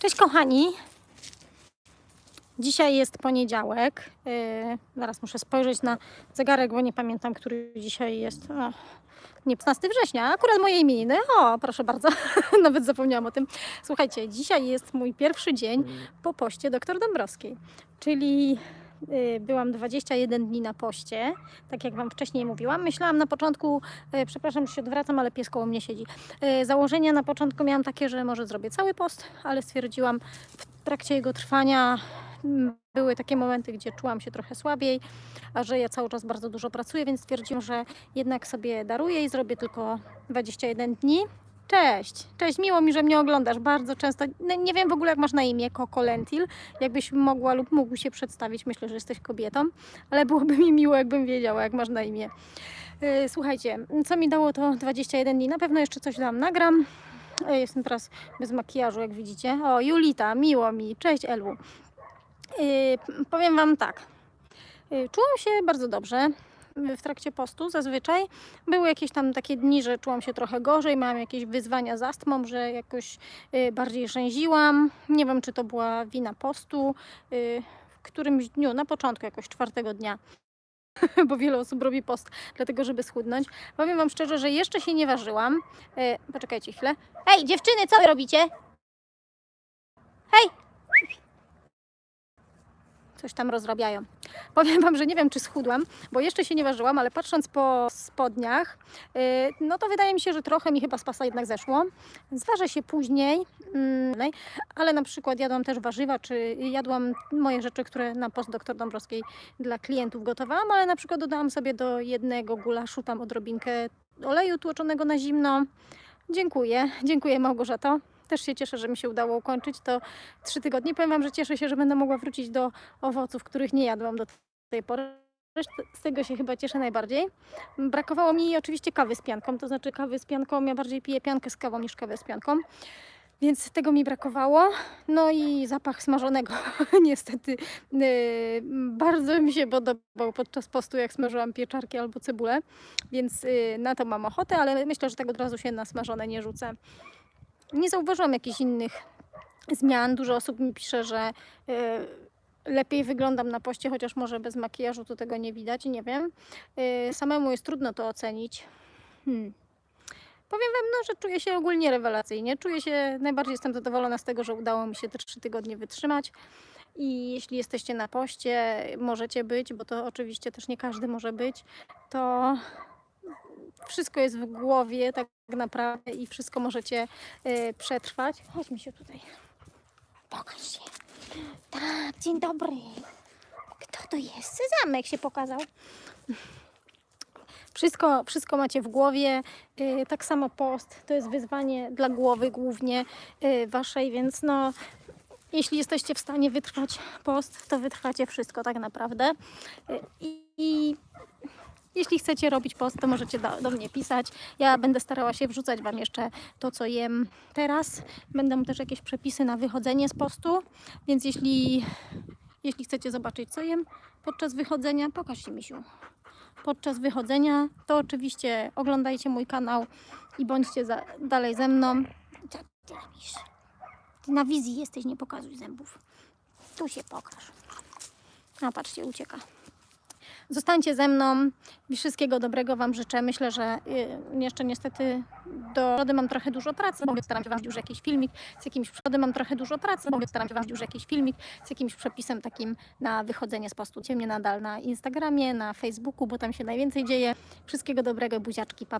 Cześć kochani. Dzisiaj jest poniedziałek. Yy, zaraz muszę spojrzeć na zegarek, bo nie pamiętam, który dzisiaj jest. O, nie, 15 września, akurat moje imieniny. O, proszę bardzo, nawet zapomniałam o tym. Słuchajcie, dzisiaj jest mój pierwszy dzień po poście dr Dąbrowskiej, czyli byłam 21 dni na poście, tak jak Wam wcześniej mówiłam. Myślałam na początku, yy, przepraszam, że się odwracam, ale pies koło mnie siedzi. Yy, Założenia na początku miałam takie, że może zrobię cały post, ale stwierdziłam w trakcie jego trwania mm, były takie momenty, gdzie czułam się trochę słabiej, a że ja cały czas bardzo dużo pracuję, więc stwierdziłam, że jednak sobie daruję i zrobię tylko 21 dni. Cześć, cześć, miło mi, że mnie oglądasz bardzo często. Nie- wiem w ogóle, jak masz na imię, Coco Lentil. Jakbyś mogła lub mógł się przedstawić, myślę, że jesteś kobietą, ale byłoby mi miło, jakbym wiedziała, jak masz na imię. Yy, Słuchajcie, co mi dało to 21 dni? Na pewno jeszcze coś tam nagram. Yy, Jestem teraz bez makijażu, jak widzicie. O, Julita, miło mi. Cześć, Elu. Yy, powiem Wam tak. Czułam się bardzo dobrze w trakcie postu zazwyczaj. Były jakieś tam takie dni, że czułam się trochę gorzej, miałam jakieś wyzwania z astmą, że jakoś yy, bardziej rzęziłam. Nie wiem, czy to była wina postu. Yy, w którymś dniu, na początku jakoś czwartego dnia, bo wiele osób robi post, dlatego żeby schudnąć. Powiem Wam szczerze, że jeszcze się nie ważyłam. Yy, poczekajcie chwilę. Hej, dziewczyny, co wy robicie? Hej! Coś tam rozrabiają. Powiem Wam, że nie wiem, czy schudłam, bo jeszcze się nie ważyłam, ale patrząc po spodniach, yy, no to wydaje mi się, że trochę mi chyba z pasa jednak zeszło. Zważę się później, mm, ale na przykład jadłam też warzywa, czy jadłam moje rzeczy, które na post doktor Dąbrowskiej dla klientów gotowałam, ale na przykład dodałam sobie do jednego gulaszu tam odrobinkę oleju tłoczonego na zimno. Dziękuję, dziękuję Małgorzato. Też się cieszę, że mi się udało ukończyć to trzy tygodnie. Powiem Wam, że cieszę się, że będę mogła wrócić do owoców, których nie jadłam do tej pory. Z tego się chyba cieszę najbardziej. Brakowało mi oczywiście kawy z pianką, to znaczy kawy z pianką. Ja bardziej piję piankę z kawą niż kawę z pianką. Więc tego mi brakowało. No i zapach smażonego. Niestety yy, bardzo mi się podobał podczas postu, jak smażyłam pieczarki albo cebulę. Więc yy, na to mam ochotę, ale myślę, że tak od razu się na smażone nie rzucę. Nie zauważyłam jakichś innych zmian. Dużo osób mi pisze, że y, lepiej wyglądam na poście, chociaż może bez makijażu to tego nie widać, nie wiem. Y, samemu jest trudno to ocenić. Hmm. Powiem Wam, no, że czuję się ogólnie rewelacyjnie. Czuję się, najbardziej jestem zadowolona z tego, że udało mi się te trzy tygodnie wytrzymać. I jeśli jesteście na poście, możecie być, bo to oczywiście też nie każdy może być, to wszystko jest w głowie tak naprawdę i wszystko możecie y, przetrwać. Chodźmy się tutaj. Pokaż się. Tak, dzień dobry. Kto to jest? Sezamek się pokazał. Wszystko, wszystko macie w głowie. y, tak samo post to jest wyzwanie dla głowy głównie y, waszej, więc no jeśli jesteście w stanie wytrwać post, to wytrwacie wszystko tak naprawdę. Y, i jeśli chcecie robić post, to możecie do, do mnie pisać. Ja będę starała się wrzucać Wam jeszcze to, co jem teraz. Będą też jakieś przepisy na wychodzenie z postu, więc jeśli, jeśli chcecie zobaczyć, co jem podczas wychodzenia, pokaż się, Misiu. Podczas wychodzenia, to oczywiście oglądajcie mój kanał i bądźcie za, dalej ze mną. Robisz? Ty na wizji jesteś, nie pokazuj zębów. Tu się pokaż. A patrzcie, ucieka. Zostańcie ze mną i wszystkiego dobrego Wam życzę. Myślę, że y, jeszcze niestety do środy mam trochę dużo pracy, bo staram się Wam już jakiś filmik z jakimś przodem mam trochę dużo pracy, bo staram się Wam już jakiś filmik z jakimś przepisem takim na wychodzenie z postu. Ciemnie nadal na Instagramie, na Facebooku, bo tam się najwięcej dzieje. Wszystkiego dobrego, buziaczki, papa.